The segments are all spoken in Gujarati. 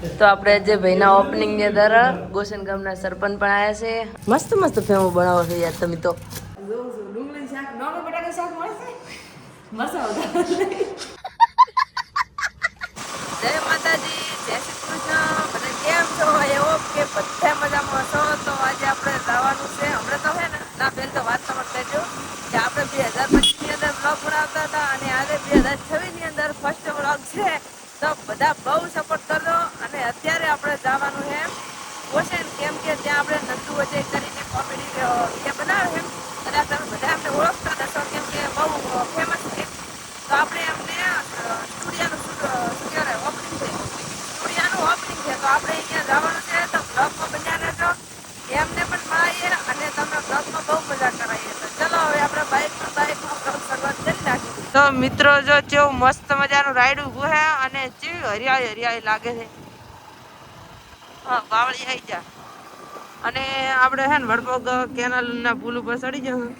તો આપણે જે ભાઈના ઓપનિંગની અંદર ગોસન ગામના સરપંચ પણ આવ્યા છે. મસ્ત મસ્ત ફેમો બનાવો છો યાર તમે તો. જય માતાજી કેમ છો? એવો કે બધા તો આજે આપણે જવાનું છે, હમણાં તો હે ને, ના, પહેલ તો વાત સમજ કરજો, કે આપણે બે હજાર પચીસ અંદર બ્લોગ બનાવતા હતા અને આજે બે હજાર છવ્વીસની અંદર ફર્સ્ટ બ્લોગ છે. તો બધા બહુ સપોર્ટ કરજો અને અત્યારે આપણે જવાનું છે ઓશન કેમ કે ત્યાં આપણે નંદુ વચ્ચે કરીને કોમેડી એ બનાવે છે કદાચ તમે બધા અમને ઓળખતા જ હશો કેમ કે બહુ ફેમસ છે. તો આપણે એમને સ્ટુડિયાનું કહેવાય ઓપનિંગ છે. સ્ટુડિયાનું ઓપનિંગ છે. તો આપણે અહીંયા જવાનું છે તો બ્લોગમાં બન્યા રહેજો. એમને પણ મળીએ અને તમે બ્લોગમાં બહુ મજા કરાવીએ. તો ચલો હવે આપણે બાઇકમાં બાઇકમાં બ્લોગ શરૂઆત કરી નાખીએ. તો મિત્રો, જો કેવું મસ્ત મજાનું રાઈડ ઊભું છે અને કેવી હરિયાળી હરિયાળી લાગે છે. હા બાવળી આવી જા. અને આપણે છે ને વડપોગ કેનાલના પુલ ઉપર ચડી જવું.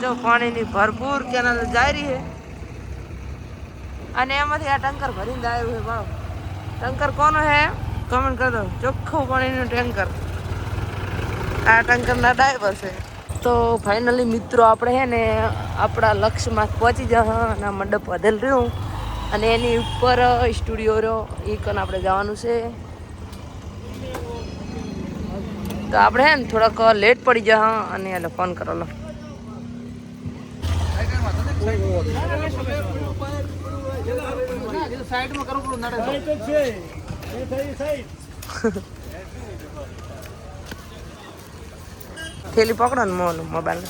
જો પાણીની ભરપૂર કેનાલ જાય રહી છે અને એમાંથી આ ટંકર ભરીને જાય છે બાળો ટંકર કોનો છે કમેન્ટ કરી દો. ચોખ્ખું પાણીનું ટેન્કર. આ ટંકરના ડ્રાઈવર છે. તો ફાઇનલી મિત્રો, આપણે છે ને આપણા લક્ષ્યમાં પહોંચી જશે અને મંડપ વધેલ રહ્યું. અને એની ઉપર સ્ટુડિયો રહ્યો. એ કન આપણે જવાનું છે. તો આપણે હે ને થોડાક લેટ પડી જા અને એટલે ફોન કરો લો. થેલી પકડો ને મોનું મોબાઈલ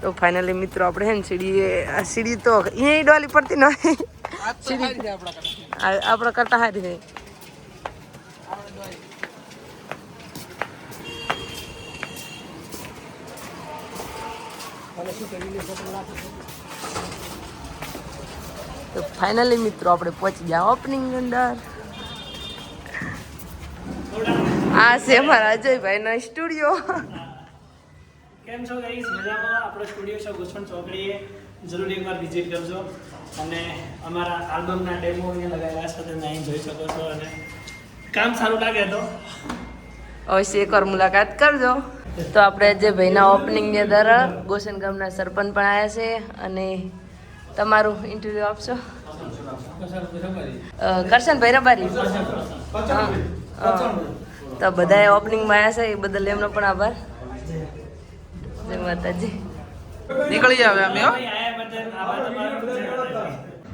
તો ફાઇનલી મિત્રો આપણે હે ને સીડી સીડી તો અહીંયા ડોલી પડતી ન સીડી આપણા કરતા. હારી તો ફાઇનલી મિત્રો આપણે પહોંચી ગયા ઓપનિંગ અંદર. આ છે અમારા અજયભાઈનો સ્ટુડિયો કેમ છો ગાઈસ મજામાં? આપણો સ્ટુડિયો છે ગુસણ ચોકડીએ જરૂર એકવાર વિઝિટ કરજો. અને અમારા આલ્બમના ડેમો અહીંયા લગાવ્યા છે તમે અહીં જોઈ શકો છો. અને કામ સારું લાગે તો? અવશ્ય એકવાર મુલાકાત કરજો. તો આપણે જે ભાઈના ઓપનિંગની અંદર ગોસન ગામના સરપંચ પણ આવ્યા છે અને તમારું ઇન્ટરવ્યુ આપશો? કરશન ભાઈ રબારી. તો બધાએ ઓપનિંગમાં આવ્યા છે એ બદલ એમનો પણ આભાર. જય માતાજી. નીકળી જાવ અમે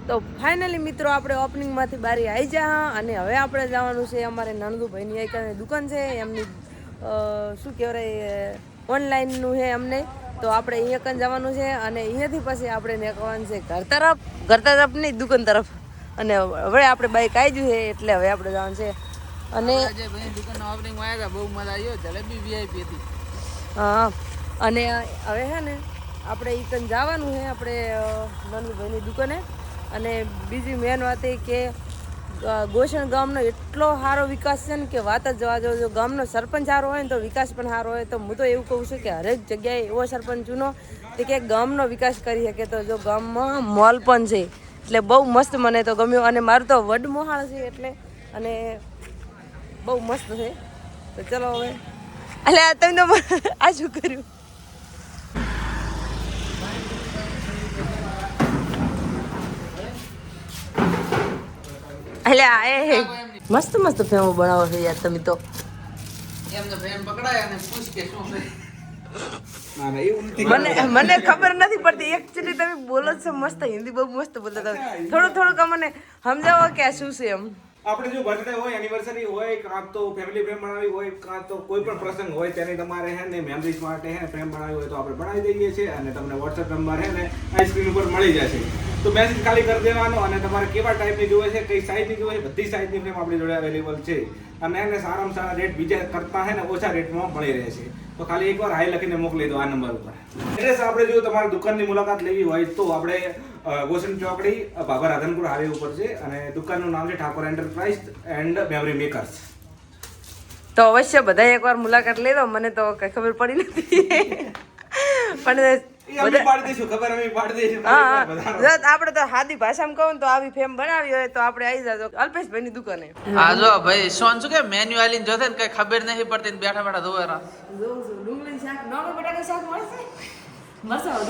તો ફાઇનલી મિત્રો આપણે ઓપનિંગમાંથી બારી આવી જા અને હવે આપણે જવાનું છે અમારે નણંદુભાઈની એક દુકાન છે એમની શું કહેવાય ઓનલાઈનનું છે અમને. તો આપણે અહીંયા કન જવાનું છે અને અહીંયાથી પછી આપણે નીકળવાનું છે ઘર તરફ. ઘર તરફ નહીં દુકાન તરફ. અને હવે આપણે બાઈક આવી ગયું છે એટલે હવે આપણે જવાનું છે. અને આવ્યા બહુ મજા આવી હો. જલેબી વીઆઈપી હતી. હા અને હવે છે ને આપણે એ કન જવાનું છે આપણે નંદુભાઈની દુકાને. અને બીજી મેન વાત એ કે ગોસણ ગામનો એટલો સારો વિકાસ છે ને કે વાત જ જવા જો ગામનો સરપંચ સારો હોય ને તો વિકાસ પણ સારો હોય. તો હું તો એવું કહું છું કે હરેક જગ્યાએ એવો સરપંચ ચૂનો તે કે ગામનો વિકાસ કરી શકે. તો જો ગામમાં મોલ પણ છે. એટલે બહુ મસ્ત મને તો ગમ્યું. અને મારું તો વડમોહાળ છે એટલે અને બહુ મસ્ત છે. તો ચલો હવે. એટલે તમે તો આ શું કર્યું? એટલે આ એ મસ્ત મસ્ત ફેમો બનાવો છો યાર તમે તો. એમને ફ્રેન્ડ પકડાય અને પૂછ કે શું છે. મને મને ખબર નથી પડતી. એકચ્યુઅલી તમે બોલો છો મસ્ત હિન્દી બહુ મસ્ત બોલતા તમે થોડું થોડુંક મને સમજાવો કે શું છે એમ. આપણે જો બર્થડે હોય એનિવર્સરી હોય કાં તો ફેમિલી ફ્રેમ બનાવી હોય કાં તો કોઈ પણ પ્રસંગ હોય તેની તમારે હે ને મેમરીઝ માટે હે ફ્રેમ બનાવી હોય તો આપણે બનાવી દઈએ છીએ અને તમને વોટ્સએપ નંબર હે ને આઈસ્ક્રીન સ્ક્રીન ઉપર મળી જશે. તો મેસેજ ખાલી કરી દેવાનો અને તમારે કેવા ટાઈપની જોઈએ છે, કઈ સાઈઝની જોઈએ છે, બધી સાઈઝની ફ્રેમ આપણી જોડે અવેલેબલ છે. અને એને સારામાં સારા રેટ બીજા કરતા હે ને ઓછા રેટમાં મળી રહે છે. તો ખાલી એકવાર હાઈ લખીને મોકલી દો આ નંબર ઉપર. એડ્રેસ આપણે જો તમારી દુકાનની મુલાકાત લેવી હોય તો આપણે ગોસન ચોકડી બાબા રાધનપુર હાઈવે ઉપર છે અને દુકાનનું નામ છે Thakor enterprise and memory makers તો અવશ્ય બધા એકવાર મુલાકાત લઈ લો મને તો કઈ ખબર પડી નથી. પણ ઈ અમે પાડી દઈશું ખબર અમે પાડી દઈશું હા હા. બધાનો. જો આપણે તો સાદી ભાષામાં કહું ને તો આવી ફેમ બનાવી હોય તો આપણે આવી જાજો. અલ્પેશભાઈ ની દુકાને. હા જો ભાઈ સોન શું કે મેન્યુ આલીને જોતે ને કઈ ખબર નહીં પડતી ને બેઠા બેઠા ધોવે રા જોઉં છું ડુંગળી શાક નોર્મલ બટાકા શાક મળશે? મસાલો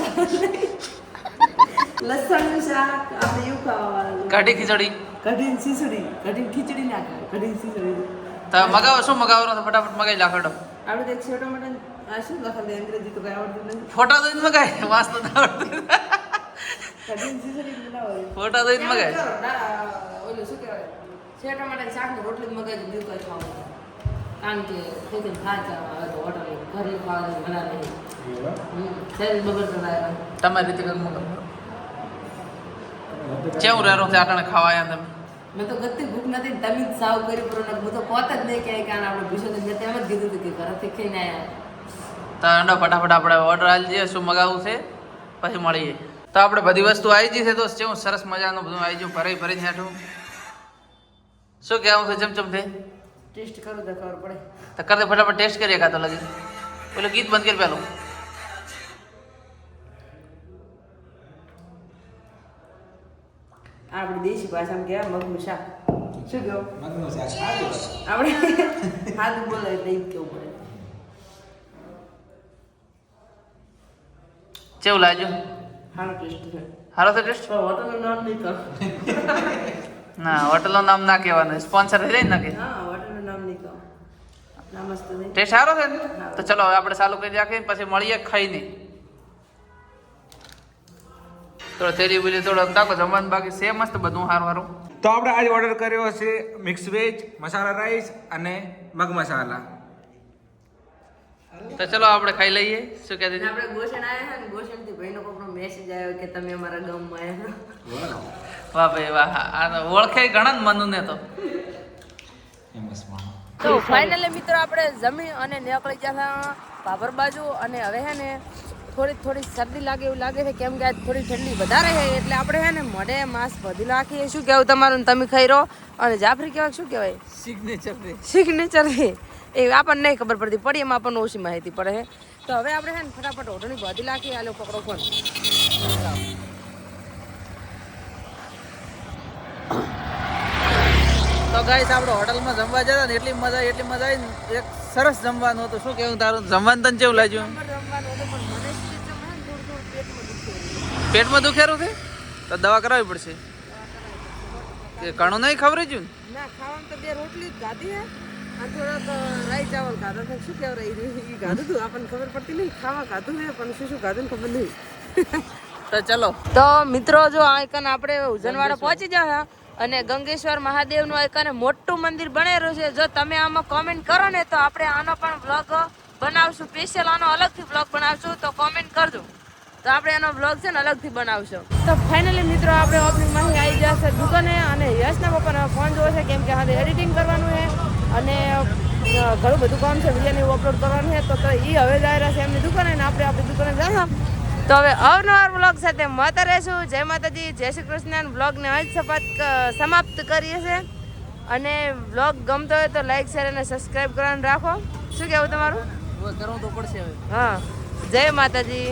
લસણનું શાક આપણે એવું ખાવાનું. કઢી ખીચડી. ખીચડી કઢી ખીચડી ના કઢી ખીચડી તો મગાવો શું મગાવો તો ફટાફટ મગાઈ લાખડો આપણે એક છોટો મોટો આ શું છે અંગ્રેજી તો કઈ આવડતું નથી ફોટા જોઈને મગાય વાંચતો આવડતું ફોટા જોઈને મગાય ઓલું શું કહેવાય છેટા માટે શાક રોટલી મગાવી બીજું કઈ ખાવાનું કારણ કે ખેતી ખાચા હવે તો હોટલ ઘરે ખાવાનું મના નહીં શરીર બગડતો લાગે તમારી રીતે કંઈક મગાવો કેવું રહેરો છે આટાણે ખાવા તમે મેં તો ગતિ ભૂખ નથી તમે જ સાવ કરી પૂરો ને હું તો પોત જ નહીં ક્યાંય કારણ આપણે મેં તેમ જ કીધું હતું કે ઘરેથી ખાઈને આવ્યા તો અંડો ફટાફટ આપણે ઓર્ડર આલી દઈએ શું મગાવવું છે પછી મળીએ. તો આપણે બધી વસ્તુ આવી ગઈ છે તો કેવું સરસ મજાનું બધું આવી ગયું ભરાઈ ભરીને હેઠું. શું કહેવું છે ચમચમ છે ટેસ્ટ કરું તો ખબર પડે. તો કરતે ફટાફટ ટેસ્ટ કરીએ કાં તો લગી. પેલું ગીત બંધ કરી પેલું. આપણી દેશી ભાષામાં કહેવાય મગનું શાક? શું કહો? મગનું શાક આપણે હાથ બોલે એટલે ઈ કેવું પડે. કેવું લાગ્યું? સારો ટેસ્ટ છે. સારો છે ટેસ્ટ? હોટલનું નામ નહીં કહો. ના હોટલનું નામ ના કહેવાનું સ્પોન્સર થઈ જાય ને કે હા હોટલનું નામ નહીં કહો. નમસ્તે ટેસ્ટ સારો છે ને? તો ચલો હવે આપણે ચાલુ કરી રાખીએ પછી મળીએ ખાઈને થોડો તેરી બોલી થોડો તાકો જમવાનું બાકી છે મસ્ત બધું સારું સારું તો આપણે આજે ઓર્ડર કર્યો છે મિક્સ વેજ મસાલા રાઈસ અને મગ મસાલા તો ચલો આપણે ખાઈ લઈએ. શું કહે અને આપણે ગોશન આવ્યા છે ને ગોશનથી ભાઈનો કોકનો મેસેજ આવ્યો કે તમે અમારા ગામમાં આવ્યા વાહ. ભાઈ વાહ. આ તો ઓળખે ઘણા ને તો. તો ફાઇનલી મિત્રો આપણે જમી અને નીકળી ગયા હતા બાબર બાજુ અને હવે હે ને થોડી થોડી શરદી લાગે એવું લાગે છે કેમ કે આજ થોડી ઠંડી વધારે છે એટલે આપણે હે ને મોઢે માસ્ક બધી નાખીએ. શું કહેવું તમારું? તમે ખાઈ રહો. અને જાફરી કહેવાય શું કહેવાય? સિગ્નેચર સિગ્નેચર એ આપણને નહીં ખબર પડતી પડી એમાં આપણને ઓછી માહિતી પડે છે તો હવે આપણે છે ને ફટાફટ ઓઢણી બધી નાખીએ આલો પકડો ફોન. તો ગાઈસ આપણે હોટલમાં જમવા જતા ને એટલી મજા એટલી મજા આવી એક સરસ જમવાનું હતું. શું કેવું તારું? જમવાનું તને કેવું લાગ્યું? પણ પેટમાં દુખેરું છે? તો દવા કરાવવી પડશે. ઘણું નહીં ખબર જ ના? ખાવાનું તો બે રોટલી ખાધી હે. અને થોડાક રાઈ ચાવલ ખાધા હતા. શું કહેવાય એ ખાધું હતું આપણને ખબર પડતી નહીં. ખાવા ખાધું પણ શું શું ખાધું ખબર નહીં. તો ચલો. તો મિત્રો જો આ કન આપણે ઉજનવાડા પહોંચી ગયા અને ગંગેશ્વર મહાદેવનું આ કને મોટું મંદિર બનેલું છે. જો તમે આમાં કોમેન્ટ કરો ને તો આપણે આનો પણ બ્લોગ બનાવશું. સ્પેશિયલ આનો અલગથી બ્લોગ બનાવશું તો કોમેન્ટ કરજો. તો આપણે એનો બ્લોગ છે ને અલગથી બનાવશું. તો ફાઇનલી મિત્રો આપણે ઓપનિંગમાંથી આવી છે દુકાને અને યશના પપ્પાને ફોન જોવો છે કેમ કે હવે એડિટિંગ કરવાનું છે. અને ઘણું બધું કામ છે વિડીયોને એવું અપલોડ કરવાનું છે તો એ હવે જાય રહ્યા છે એમની દુકાને અને આપણે આપણી દુકાને જઈશું તો હવે અવનવાર બ્લોગ સાથે મત રહેશું. જય માતાજી જય શ્રી કૃષ્ણ. બ્લોગને અહીં સપાત સમાપ્ત કરીએ છીએ. અને બ્લોગ ગમતો હોય તો લાઈક શેર અને સબસ્ક્રાઈબ કરવાનું રાખો. શું કહેવું તમારું? કરવું તો પડશે હવે. હા. જય માતાજી.